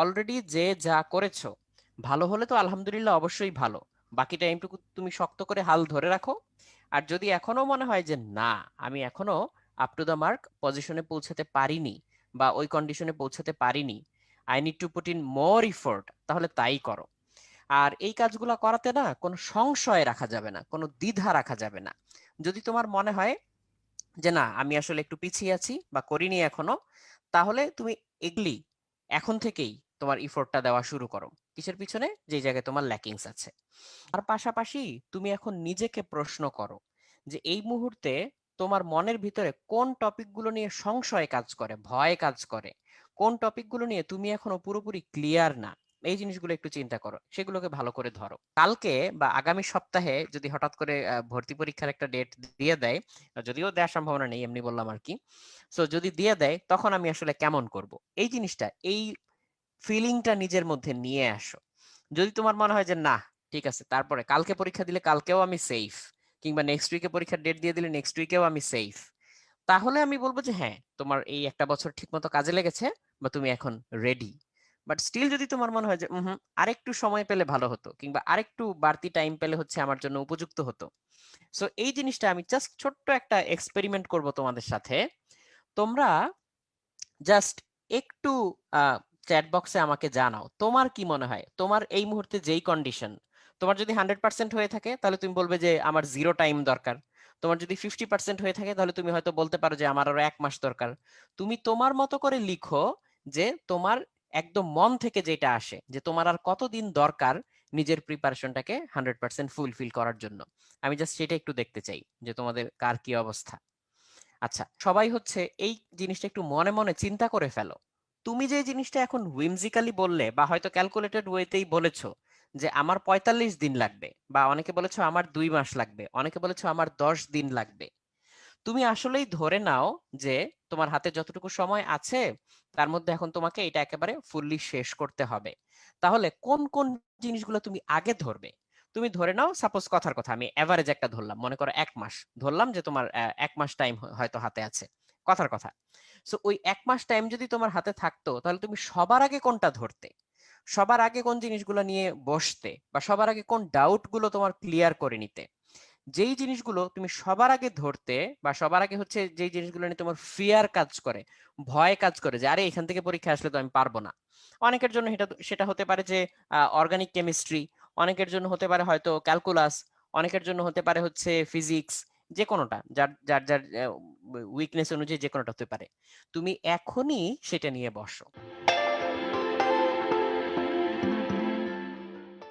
Already যে যা করেছ, ভালো হলে তো আলহামদুলিল্লাহ অবশ্যই ভালো। বাকি টাইমটুকু তুমি শক্ত করে হাল ধরে রাখো। আর যদি এখনও মনে হয় যে না, আমি এখনও আপ টু দ্য মার্ক পজিশনে পৌঁছাতে পারিনি বা ওই কন্ডিশনে পৌঁছাতে পারিনি I need to put in more effort তাহলে তাই করো। আর এই কাজগুলো করাতে না কোনো সংশয় রাখা যাবে না, কোনো দ্বিধা রাখা যাবে না। যদি তোমার মনে হয় যে না, আমি আসলে একটু পিছিয়ে আছি বা করিনি এখনও, তাহলে তুমি এগলি, এখন থেকেই তোমার ইফোর্টটা দেওয়া শুরু করো। কিসের পিছনে? যে জায়গায় তোমার ল্যাকিংস আছে। আর পাশাপাশি তুমি এখন নিজেকে প্রশ্ন করো যে, এই মুহূর্তে তোমার মনের ভিতরে কোন টপিকগুলো নিয়ে সংশয় কাজ করে, ভয় কাজ করে? কোন টপিকগুলো নিয়ে তুমি এখনও পুরোপুরি ক্লিয়ার না? এই জিনিসগুলো একটু চিন্তা করো। সেগুলোকে ভালো করে ধরো। কালকে বা আগামী সপ্তাহে যদি হঠাৎ করে ভর্তি পরীক্ষার একটা ডেট দিয়ে দেয়, যদিও দেওয়ার সম্ভাবনা নেই, এমনি বললাম আর কি সো যদি দিয়ে দেয়, তখন আমি আসলে কেমন করব? এই জিনিসটা, এই ফিলিংটা নিজের মধ্যে নিয়ে আসো। যদি তোমার মনে হয় যে, না, ঠিক আছে, তারপরে কালকে পরীক্ষা দিলে কালকেও আমি সেফ কিংবা নেক্সট উইকে পরীক্ষার ডেট দিয়ে দিলে নেক্সট উইকেও আমি সেফ তাহলে আমি বলব যে হ্যাঁ তোমার এই একটা বছর ঠিকমতো কাজে লেগেছে বা তুমি এখন রেডি বাট স্টিল যদি তোমার মনে হয় যে হুম আরেকটু সময় পেলে ভালো হতো, কিংবা আরেকটু বাড়তি টাইম পেলে হচ্ছে আমার জন্য উপযুক্ত হতো। সো এই জিনিসটা আমি জাস্ট ছোট্ট একটা এক্সপেরিমেন্ট করব তোমাদের সাথে। তোমরা জাস্ট একটু চ্যাট বক্সে আমাকে জানাও, তোমার কি মনে হয়? তোমার এই মুহূর্তে যেই কন্ডিশন তোমার যদি হান্ড্রেড পার্সেন্ট হয়ে থাকে, তাহলে তুমি বলবে যে আমার জিরো টাইম দরকার। তোমার যদি ফিফটি পার্সেন্ট হয়ে থাকে, তাহলে তুমি হয়তো বলতে পারো যে আমার আরও এক মাস দরকার। তুমি তোমার মতো করে লিখো যে তোমার একদম মন থেকে যেটা আসে, যে তোমার আর কতদিন দরকার নিজের প্রিপারেশনটাকে হান্ড্রেড পার্সেন্ট ফুলফিল করার জন্য। আমি জাস্ট সেটা একটু দেখতে চাই, যে তোমাদের কার কি অবস্থা। আচ্ছা সবাই হচ্ছে এই জিনিসটা একটু মনে মনে চিন্তা করে ফেলো। তুমি যে জিনিসটা এখন হুইমজিক্যালি বললে বা হয়তো ক্যালকুলেটেড ওয়েতেই বলেছ যে আমার পঁয়তাল্লিশ দিন লাগবে বা অনেকে বলেছ আমার দুই মাস লাগবে, অনেকে বলেছ আমার দশ দিন লাগবে। তুমি আসলেই ধরে নাও যে তোমার হাতে যতটুকু সময় আছে তার মধ্যে এখন তোমাকে এটা একেবারে ফুললি শেষ করতে হবে। তাহলে কোন কোন জিনিসগুলো তুমি আগে ধরবে? তুমি ধরে নাও সাপোজ কথার কথা, আমি এভারেজ একটা ধরলাম, মনে করো এক মাস, ধরলাম যে তোমার এক মাস টাইম হয়তো হাতে আছে। কথার কথা সো ওই এক মাস টাইম যদি তোমার হাতে থাকতো, তাহলে তুমি সবার আগে কোনটা ধরতে? সবার আগে কোন জিনিসগুলো নিয়ে বসতে বা সবার আগে কোন ডাউটগুলো তোমার ক্লিয়ার করে নিতে? যেই জিনিসগুলো তুমি সবার আগে ধরতে বা সবার আগে হচ্ছে যেই জিনিসগুলো নিয়ে তোমার ফিয়ার কাজ করে, ভয় কাজ করে যে, আরে, এখান থেকে পরীক্ষা আসলে তো আমি পারব না। অনেকের জন্য সেটা সেটা হতে পারে যে অর্গানিক কেমিস্ট্রি অনেকের জন্য হতে পারে হয়তো ক্যালকুলাস অনেকের জন্য হতে পারে হচ্ছে ফিজিক্স যে কোনোটা যার যার যার উইকনেস অনুযায়ী যে কোনোটা হতে পারে। তুমি এখনই সেটা নিয়ে বসো।